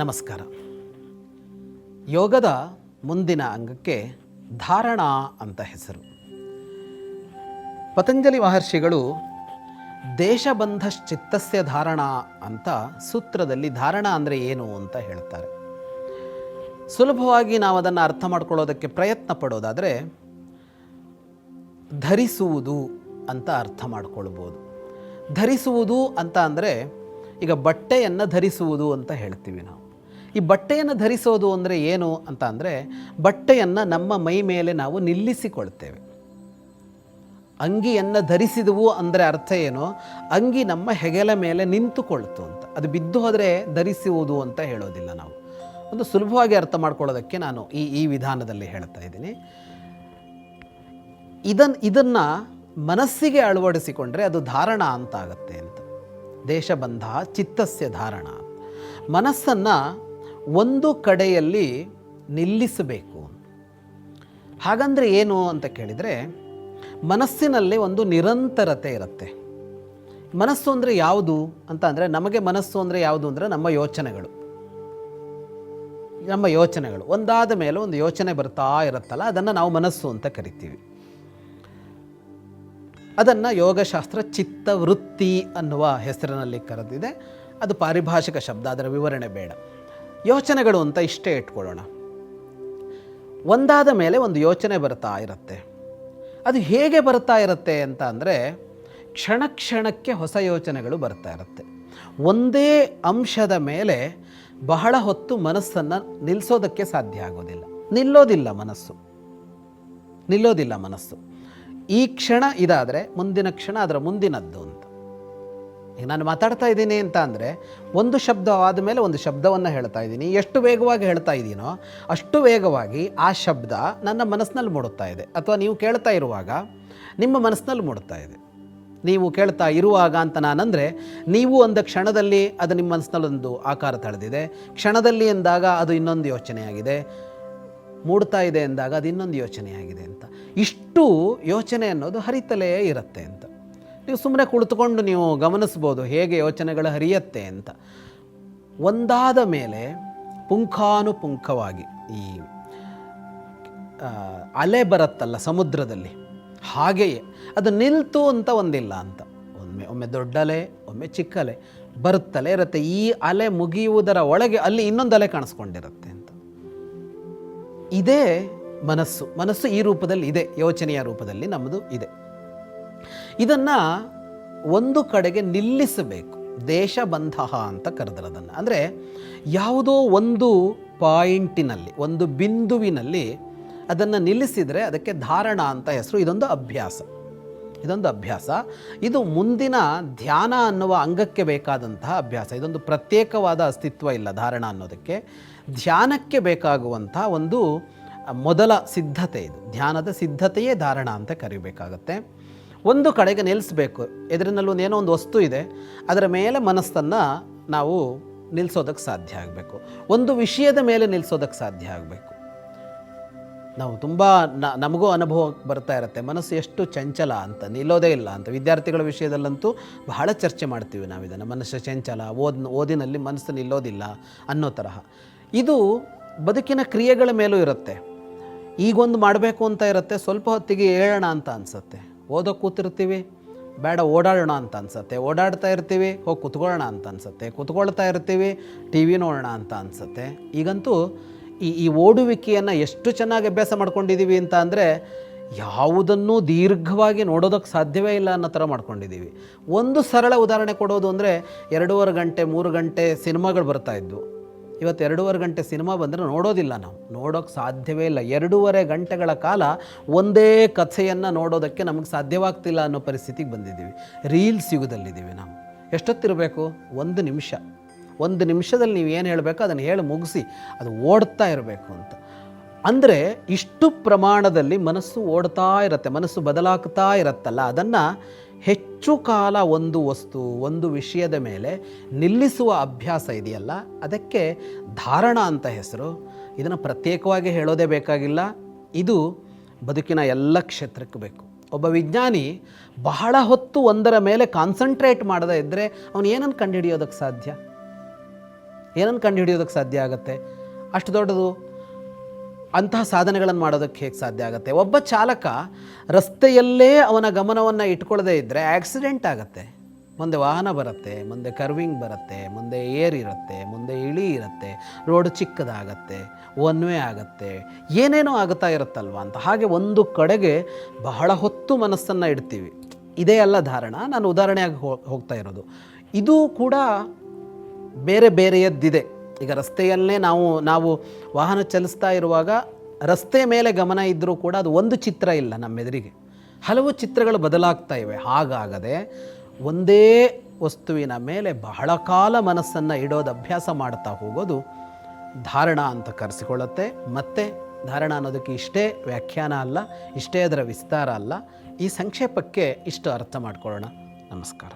ನಮಸ್ಕಾರ. ಯೋಗದ ಮುಂದಿನ ಅಂಗಕ್ಕೆ ಧಾರಣ ಅಂತ ಹೆಸರು. ಪತಂಜಲಿ ಮಹರ್ಷಿಗಳು ದೇಶಬಂಧಶ್ಚಿತ್ತಸ್ಯ ಧಾರಣ ಅಂತ ಸೂತ್ರದಲ್ಲಿ ಧಾರಣ ಅಂದರೆ ಏನು ಅಂತ ಹೇಳ್ತಾರೆ. ಸುಲಭವಾಗಿ ನಾವು ಅದನ್ನು ಅರ್ಥ ಮಾಡ್ಕೊಳ್ಳೋದಕ್ಕೆ ಪ್ರಯತ್ನ ಪಡೋದಾದರೆ ಧರಿಸುವುದು ಅಂತ ಅರ್ಥ ಮಾಡ್ಕೊಳ್ಬೋದು. ಧರಿಸುವುದು ಅಂತ ಅಂದರೆ ಈಗ ಬಟ್ಟೆಯನ್ನು ಧರಿಸುವುದು ಅಂತ ಹೇಳ್ತೀವಿ ನಾವು. ಈ ಬಟ್ಟೆಯನ್ನು ಧರಿಸೋದು ಅಂದರೆ ಏನು ಅಂತ ಅಂದರೆ ಬಟ್ಟೆಯನ್ನು ನಮ್ಮ ಮೈ ಮೇಲೆ ನಾವು ನಿಲ್ಲಿಸಿಕೊಳ್ತೇವೆ. ಅಂಗಿಯನ್ನು ಧರಿಸಿದವು ಅಂದರೆ ಅರ್ಥ ಏನು? ಅಂಗಿ ನಮ್ಮ ಹೆಗಲ ಮೇಲೆ ನಿಂತುಕೊಳ್ತು ಅಂತ. ಅದು ಬಿದ್ದು ಹೋದರೆ ಧರಿಸುವುದು ಅಂತ ಹೇಳೋದಿಲ್ಲ ನಾವು. ಒಂದು ಸುಲಭವಾಗಿ ಅರ್ಥ ಮಾಡ್ಕೊಳ್ಳೋದಕ್ಕೆ ನಾನು ಈ ಈ ವಿಧಾನದಲ್ಲಿ ಹೇಳ್ತಾ ಇದ್ದೀನಿ. ಇದನ್, ಇದನ್ನು ಮನಸ್ಸಿಗೆ ಅಳವಡಿಸಿಕೊಂಡ್ರೆ ಅದು ಧಾರಣ ಅಂತ ಆಗುತ್ತೆ ಅಂತ. ದೇಶಬಂಧ ಚಿತ್ತಸ್ಯ ಧಾರಣ ಮನಸ್ಸನ್ನು ಒಂದು ಕಡೆಯಲ್ಲಿ ನಿಲ್ಲಿಸಬೇಕು. ಹಾಗಂದರೆ ಏನು ಅಂತ ಕೇಳಿದರೆ, ಮನಸ್ಸಿನಲ್ಲಿ ಒಂದು ನಿರಂತರತೆ ಇರುತ್ತೆ. ಮನಸ್ಸು ಅಂದರೆ ಯಾವುದು ಅಂತ ಅಂದರೆ, ನಮಗೆ ಮನಸ್ಸು ಅಂದರೆ ಯಾವುದು ಅಂದರೆ ನಮ್ಮ ಯೋಚನೆಗಳು. ನಮ್ಮ ಯೋಚನೆಗಳು. ಒಂದಾದ ಮೇಲೆ ಒಂದು ಯೋಚನೆ ಬರ್ತಾ ಇರುತ್ತಲ್ಲ, ಅದನ್ನು ನಾವು ಮನಸ್ಸು ಅಂತ ಕರಿತೀವಿ. ಅದನ್ನು ಯೋಗಶಾಸ್ತ್ರ ಚಿತ್ತವೃತ್ತಿ ಅನ್ನುವ ಹೆಸರಿನಲ್ಲಿ ಕರೆದಿದೆ. ಅದು ಪಾರಿಭಾಷಿಕ ಶಬ್ದ, ಅದರ ವಿವರಣೆ ಬೇಡ. ಯೋಚನೆಗಳು ಅಂತ ಇಷ್ಟೇ ಇಟ್ಕೊಳ್ಳೋಣ. ಒಂದಾದ ಮೇಲೆ ಒಂದು ಯೋಚನೆ ಬರ್ತಾ ಇರುತ್ತೆ. ಅದು ಹೇಗೆ ಬರ್ತಾ ಇರುತ್ತೆ ಅಂತ ಅಂದರೆ ಕ್ಷಣ ಕ್ಷಣಕ್ಕೆ ಹೊಸ ಯೋಚನೆಗಳು ಬರ್ತಾ ಇರುತ್ತೆ. ಒಂದೇ ಅಂಶದ ಮೇಲೆ ಬಹಳ ಹೊತ್ತು ಮನಸ್ಸನ್ನು ನಿಲ್ಲಿಸೋದಕ್ಕೆ ಸಾಧ್ಯ ಆಗೋದಿಲ್ಲ. ನಿಲ್ಲೋದಿಲ್ಲ ಮನಸ್ಸು. ನಿಲ್ಲೋದಿಲ್ಲ ಮನಸ್ಸು. ಈ ಕ್ಷಣ ಇದಾದರೆ ಮುಂದಿನ ಕ್ಷಣ ಅದರ ಮುಂದಿನದ್ದು ಅಂತ. ನಾನು ಮಾತಾಡ್ತಾ ಇದ್ದೀನಿ ಅಂತ ಅಂದರೆ ಒಂದು ಆದ ಮೇಲೆ ಒಂದು ಶಬ್ದವನ್ನು ಹೇಳ್ತಾ ಇದ್ದೀನಿ. ಎಷ್ಟು ವೇಗವಾಗಿ ಹೇಳ್ತಾ ಇದ್ದೀನೋ ಅಷ್ಟು ವೇಗವಾಗಿ ಆ ಶಬ್ದ ನನ್ನ ಮನಸ್ಸಿನಲ್ಲಿ ಮೂಡುತ್ತಾ ಇದೆ. ಅಥವಾ ನೀವು ಕೇಳ್ತಾ ಇರುವಾಗ ನಿಮ್ಮ ಮನಸ್ಸಿನಲ್ಲಿ ಮೂಡುತ್ತಾ ಇದೆ. ನೀವು ಕೇಳ್ತಾ ಇರುವಾಗ ಅಂತ ನಾನಂದರೆ ನೀವು ಒಂದು ಕ್ಷಣದಲ್ಲಿ ಅದು ನಿಮ್ಮ ಮನಸ್ಸಿನಲ್ಲೊಂದು ಆಕಾರ ತಳೆದಿದೆ. ಕ್ಷಣದಲ್ಲಿ ಎಂದಾಗ ಅದು ಇನ್ನೊಂದು ಯೋಚನೆಯಾಗಿದೆ. ಮೂಡ್ತಾ ಇದೆ ಎಂದಾಗ ಅದು ಇನ್ನೊಂದು ಯೋಚನೆಯಾಗಿದೆ ಅಂತ. ಇಷ್ಟು ಯೋಚನೆ ಅನ್ನೋದು ಹರಿತಲೇ ಇರುತ್ತೆ ಅಂತ. ನೀವು ಸುಮ್ಮನೆ ಕುಳಿತುಕೊಂಡು ನೀವು ಗಮನಿಸ್ಬೋದು, ಹೇಗೆ ಯೋಚನೆಗಳು ಹರಿಯತ್ತೆ ಅಂತ. ಒಂದಾದ ಮೇಲೆ ಪುಂಖಾನುಪುಂಖವಾಗಿ ಈ ಅಲೆ ಬರುತ್ತಲ್ಲ ಸಮುದ್ರದಲ್ಲಿ, ಹಾಗೆಯೇ ಅದು ನಿಲ್ತು ಅಂತ ಒಂದಿಲ್ಲ ಅಂತ. ಒಮ್ಮೆ ಒಮ್ಮೆ ದೊಡ್ಡ ಅಲೆ, ಒಮ್ಮೆ ಚಿಕ್ಕ ಅಲೆ ಬರುತ್ತಲೇ ಇರುತ್ತೆ. ಈ ಅಲೆ ಮುಗಿಯುವುದರ ಒಳಗೆ ಅಲ್ಲಿ ಇನ್ನೊಂದು ಅಲೆ ಕಾಣಿಸ್ಕೊಂಡಿರುತ್ತೆ ಅಂತ. ಇದೇ ಮನಸ್ಸು. ಮನಸ್ಸು ಈ ರೂಪದಲ್ಲಿ ಇದೆ, ಯೋಚನೆಯ ರೂಪದಲ್ಲಿ ನಮ್ಮದು ಇದೆ. ಇದನ್ನು ಒಂದು ಕಡೆಗೆ ನಿಲ್ಲಿಸಬೇಕು. ದೇಶಬಂಧ ಅಂತ ಕರೆದ್ರೆ ಅದನ್ನು ಅಂದರೆ ಯಾವುದೋ ಒಂದು ಪಾಯಿಂಟಿನಲ್ಲಿ, ಒಂದು ಬಿಂದುವಿನಲ್ಲಿ ಅದನ್ನು ನಿಲ್ಲಿಸಿದರೆ ಅದಕ್ಕೆ ಧಾರಣ ಅಂತ ಹೆಸರು, ಇದೊಂದು ಅಭ್ಯಾಸ. ಇದೊಂದು ಅಭ್ಯಾಸ. ಇದು ಮುಂದಿನ ಧ್ಯಾನ ಅನ್ನುವ ಅಂಗಕ್ಕೆ ಬೇಕಾದಂತಹ ಅಭ್ಯಾಸ. ಇದೊಂದು ಪ್ರತ್ಯೇಕವಾದ ಅಸ್ತಿತ್ವ ಇಲ್ಲ ಧಾರಣ ಅನ್ನೋದಕ್ಕೆ. ಧ್ಯಾನಕ್ಕೆ ಬೇಕಾಗುವಂಥ ಒಂದು ಮೊದಲ ಸಿದ್ಧತೆ ಇದು. ಧ್ಯಾನದ ಸಿದ್ಧತೆಯೇ ಧಾರಣ ಅಂತ ಕರಿಬೇಕಾಗತ್ತೆ. ಒಂದು ಕಡೆಗೆ ನಿಲ್ಲಿಸ್ಬೇಕು. ಎದುರಿನಲ್ಲಿ ಏನೋ ಒಂದು ವಸ್ತು ಇದೆ. ಅದರ ಮೇಲೆ ಮನಸ್ಸನ್ನು ನಾವು ನಿಲ್ಲಿಸೋದಕ್ಕೆ ಸಾಧ್ಯ ಆಗಬೇಕು. ಒಂದು ವಿಷಯದ ಮೇಲೆ ನಿಲ್ಲಿಸೋದಕ್ಕೆ ಸಾಧ್ಯ ಆಗಬೇಕು. ನಾವು ತುಂಬ ನಮಗೂ ಅನುಭವ ಬರ್ತಾ ಇರುತ್ತೆ. ಮನಸ್ಸು ಎಷ್ಟು ಚಂಚಲ ಅಂತ, ನಿಲ್ಲೋದೇ ಇಲ್ಲ ಅಂತ. ವಿದ್ಯಾರ್ಥಿಗಳ ವಿಷಯದಲ್ಲಂತೂ ಬಹಳ ಚರ್ಚೆ ಮಾಡ್ತೀವಿ ನಾವು ಇದನ್ನು. ಮನಸ್ಸು ಚಂಚಲ, ಓದ್, ಓದಿನಲ್ಲಿ ಮನಸ್ಸು ನಿಲ್ಲೋದಿಲ್ಲ ಅನ್ನೋ ತರಹ. ಇದು ಬದುಕಿನ ಕ್ರಿಯೆಗಳ ಮೇಲೂ ಇರುತ್ತೆ. ಈಗೊಂದು ಮಾಡಬೇಕು ಅಂತ ಇರುತ್ತೆ, ಸ್ವಲ್ಪ ಹೊತ್ತಿಗೆ ಹೇಳೋಣ ಅಂತ ಅನಿಸುತ್ತೆ. ಓದೋ ಕೂತಿರ್ತೀವಿ. ಬೇಡ, ಓಡಾಡೋಣ ಅಂತ ಅನ್ಸುತ್ತೆ. ಓಡಾಡ್ತಾ ಇರ್ತೀವಿ, ಹೋಗಿ ಕುತ್ಕೊಳ್ಳೋಣ ಅಂತ ಅನ್ಸುತ್ತೆ. ಕುತ್ಕೊಳ್ತಾ ಇರ್ತೀವಿ, ಟಿ ವಿ ನೋಡೋಣ ಅಂತ ಅನ್ಸುತ್ತೆ. ಈಗಂತೂ ಈ ಈ ಓಡುವಿಕೆಯನ್ನು ಎಷ್ಟು ಚೆನ್ನಾಗಿ ಅಭ್ಯಾಸ ಮಾಡ್ಕೊಂಡಿದ್ದೀವಿ ಅಂತ ಅಂದರೆ ಯಾವುದನ್ನೂ ದೀರ್ಘವಾಗಿ ನೋಡೋದಕ್ಕೆ ಸಾಧ್ಯವೇ ಇಲ್ಲ ಅನ್ನೋ ಥರ ಮಾಡ್ಕೊಂಡಿದ್ದೀವಿ ಒಂದು ಸರಳ ಉದಾಹರಣೆ ಕೊಡೋದು ಅಂದರೆ ಎರಡೂವರೆ ಗಂಟೆ, ಮೂರು ಗಂಟೆ ಸಿನಿಮಾಗಳು ಬರ್ತಾ ಇದ್ವು. ಇವತ್ತು ಎರಡೂವರೆ ಗಂಟೆ ಸಿನಿಮಾ ಬಂದರೆ ನೋಡೋದಿಲ್ಲ ನಾವು. ನೋಡೋಕ್ಕೆ ಸಾಧ್ಯವೇ ಇಲ್ಲ. ಎರಡೂವರೆ ಗಂಟೆಗಳ ಕಾಲ ಒಂದೇ ಕಥೆಯನ್ನು ನೋಡೋದಕ್ಕೆ ನಮಗೆ ಸಾಧ್ಯವಾಗ್ತಿಲ್ಲ ಅನ್ನೋ ಪರಿಸ್ಥಿತಿಗೆ ಬಂದಿದ್ದೀವಿ. ರೀಲ್ಸ್ ಯುಗದಲ್ಲಿದ್ದೀವಿ ನಾವು. ಎಷ್ಟೊತ್ತಿರಬೇಕು? ಒಂದು ನಿಮಿಷ. ಒಂದು ನಿಮಿಷದಲ್ಲಿ ನೀವು ಏನು ಹೇಳಬೇಕು? ಅದನ್ನು ಹೇಳಿ ಮುಗಿಸಿ. ಅದು ಓಡ್ತಾ ಇರಬೇಕು ಅಂತ. ಅಂದರೆ ಇಷ್ಟು ಪ್ರಮಾಣದಲ್ಲಿ ಮನಸ್ಸು ಓಡ್ತಾ ಇರುತ್ತೆ, ಮನಸ್ಸು ಬದಲಾಗ್ತಾ ಇರತ್ತಲ್ಲ, ಅದನ್ನು ಹೆಚ್ಚು ಕಾಲ ಒಂದು ವಸ್ತು, ಒಂದು ವಿಷಯದ ಮೇಲೆ ನಿಲ್ಲಿಸುವ ಅಭ್ಯಾಸ ಇದೆಯಲ್ಲ, ಅದಕ್ಕೆ ಧಾರಣ ಅಂತ ಹೆಸರು. ಇದನ್ನು ಪ್ರತ್ಯೇಕವಾಗಿ ಹೇಳೋದೇ ಬೇಕಾಗಿಲ್ಲ. ಇದು ಬದುಕಿನ ಎಲ್ಲ ಕ್ಷೇತ್ರಕ್ಕೂ ಬೇಕು. ಒಬ್ಬ ವಿಜ್ಞಾನಿ ಬಹಳ ಹೊತ್ತು ಒಂದರ ಮೇಲೆ ಕಾನ್ಸಂಟ್ರೇಟ್ ಮಾಡದೇ ಇದ್ದರೆ ಅವನು ಏನನ್ನು ಕಂಡುಹಿಡಿಯೋದಕ್ಕೆ ಸಾಧ್ಯ? ಏನನ್ನು ಕಂಡುಹಿಡಿಯೋದಕ್ಕೆ ಸಾಧ್ಯ ಆಗುತ್ತೆ? ಅಷ್ಟು ದೊಡ್ಡದು? ಅಂತಹ ಸಾಧನೆಗಳನ್ನು ಮಾಡೋದಕ್ಕೆ ಹೇಗೆ ಸಾಧ್ಯ ಆಗುತ್ತೆ? ಒಬ್ಬ ಚಾಲಕ ರಸ್ತೆಯಲ್ಲೇ ಅವನ ಗಮನವನ್ನು ಇಟ್ಕೊಳ್ಳದೇ ಇದ್ದರೆ ಆಕ್ಸಿಡೆಂಟ್ ಆಗುತ್ತೆ. ಮುಂದೆ ವಾಹನ ಬರುತ್ತೆ, ಮುಂದೆ ಕರ್ವಿಂಗ್ ಬರುತ್ತೆ, ಮುಂದೆ ಏರ್ ಇರುತ್ತೆ ಮುಂದೆ ಇಳಿ ಇರುತ್ತೆ, ರೋಡ್ ಚಿಕ್ಕದಾಗತ್ತೆ, ಒನ್ ವೇ ಆಗುತ್ತೆ, ಏನೇನೋ ಆಗುತ್ತಾ ಇರುತ್ತಲ್ವ ಅಂತ. ಹಾಗೆ ಒಂದು ಕಡೆಗೆ ಬಹಳ ಹೊತ್ತು ಮನಸ್ಸನ್ನು ಇಡ್ತೀವಿ. ಇದೇ ಅಲ್ಲ ಧಾರಣ, ನಾನು ಉದಾಹರಣೆಯಾಗಿ ಹೋಗ್ತಾ ಇರೋದು. ಇದು ಕೂಡ ಬೇರೆ ಬೇರೆಯದ್ದಿದೆ. ಈಗ ರಸ್ತೆಯಲ್ಲೇ ನಾವು ನಾವು ವಾಹನ ಚಲಿಸ್ತಾ ಇರುವಾಗ ರಸ್ತೆ ಮೇಲೆ ಗಮನ ಇದ್ದರೂ ಕೂಡ ಅದು ಒಂದು ಚಿತ್ರ ಇಲ್ಲ ನಮ್ಮೆದುರಿಗೆ. ಹಲವು ಚಿತ್ರಗಳು ಬದಲಾಗ್ತಾ ಇವೆ. ಹಾಗಾಗದೆ ಒಂದೇ ವಸ್ತುವಿನ ಮೇಲೆ ಬಹಳ ಕಾಲ ಮನಸ್ಸನ್ನು ಇಡೋದು, ಅಭ್ಯಾಸ ಮಾಡ್ತಾ ಹೋಗೋದು ಧಾರಣ ಅಂತ ಕರೆಸಿಕೊಳ್ಳುತ್ತೆ. ಮತ್ತು ಧಾರಣ ಅನ್ನೋದಕ್ಕೆ ಇಷ್ಟೇ ವ್ಯಾಖ್ಯಾನ ಅಲ್ಲ, ಇಷ್ಟೇ ಅದರ ವಿಸ್ತಾರ ಅಲ್ಲ. ಈ ಸಂಕ್ಷೇಪಕ್ಕೆ ಇಷ್ಟು ಅರ್ಥ ಮಾಡ್ಕೊಳ್ಳೋಣ. ನಮಸ್ಕಾರ.